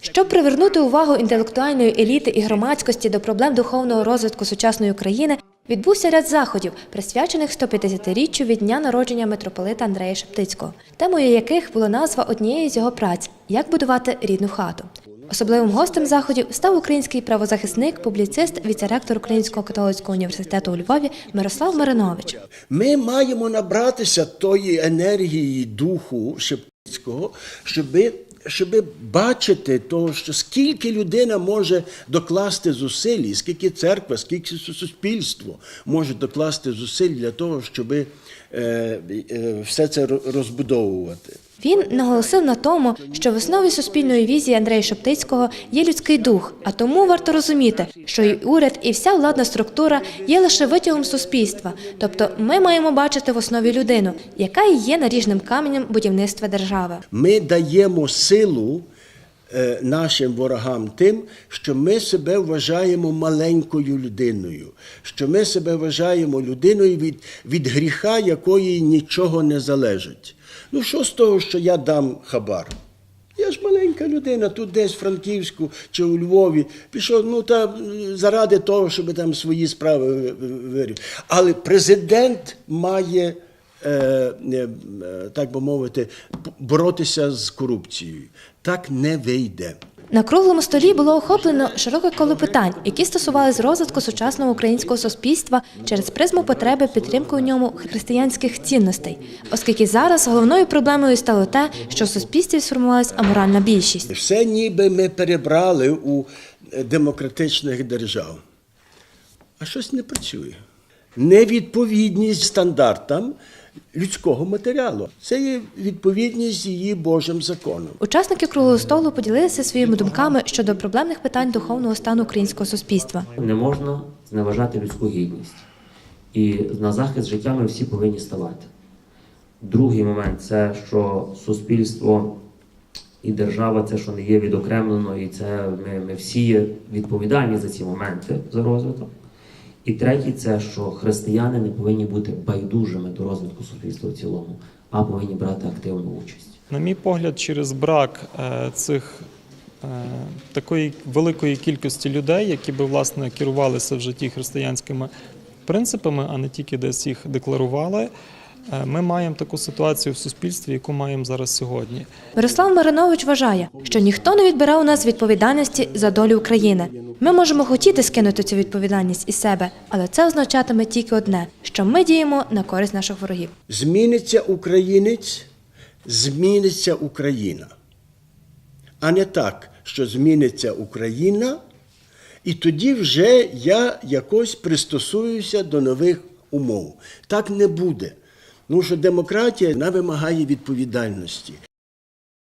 Щоб привернути увагу інтелектуальної еліти і громадськості до проблем духовного розвитку сучасної України, відбувся ряд заходів, присвячених 150-річчю від дня народження митрополита Андрея Шептицького, темою яких була назва однієї з його праць Як будувати рідну хату. Особливим гостем заходів став український правозахисник, публіцист, віцеректор Українського католицького університету у Львові Мирослав Маринович. Ми маємо набратися тої енергії духу Шептицького, щоб, щоб бачити того, що скільки людина може докласти зусиль, скільки церква, скільки суспільство може докласти зусиль для того, щоб е, е, все це ро- розбудовувати. Він наголосив на тому, що в основі суспільної візії Андрея Шептицького є людський дух, а тому варто розуміти, що і уряд, і вся владна структура є лише витягом суспільства. Тобто ми маємо бачити в основі людину, яка і є наріжним каменем будівництва держави. Ми даємо силу нашим ворогам тим, що ми себе вважаємо маленькою людиною, що ми себе вважаємо людиною від, від гріха, якої нічого не залежить. Ну, що з того, що я дам хабар? Я ж маленька людина, тут десь в Франківську чи у Львові пішов, ну та заради того, щоб там свої справи ви- ви- Але президент має, е, е, так би мовити, боротися з корупцією. Так не вийде. На круглому столі було охоплено широке коло питань, які стосувалися розвитку сучасного українського суспільства через призму потреби підтримки у ньому християнських цінностей, оскільки зараз головною проблемою стало те, що в суспільстві сформувалась аморальна більшість. Все ніби ми перебрали у е, демократичних держав. А щось не працює. Невідповідність стандартам людського матеріалу. Це є відповідність її Божим законом. Учасники круглого столу поділилися своїми думками щодо проблемних питань духовного стану українського суспільства. Не можна зневажати людську гідність. І на захист життя ми всі повинні ставати. Другий момент це що суспільство і держава це що не є відокремлено, і це ми, ми всі є відповідальні за ці моменти за розвиток. І третій це що християни не повинні бути байдужими до розвитку суспільства в цілому, а повинні брати активну участь. На мій погляд, через брак е, цих е, такої великої кількості людей, які би власне керувалися в житті християнськими принципами, а не тільки десь їх декларували. е, Ми маємо таку ситуацію в суспільстві, яку маємо зараз сьогодні. Мирослав Маринович вважає, що ніхто не відбирав у нас відповідальності за долю України. Ми можемо хотіти скинути цю відповідальність із себе, але це означатиме тільки одне: що ми діємо на користь наших ворогів. Зміниться українець, зміниться Україна. А не так, що зміниться Україна, і тоді вже я якось пристосуюся до нових умов. Так не буде. Ну що демократія вона вимагає відповідальності.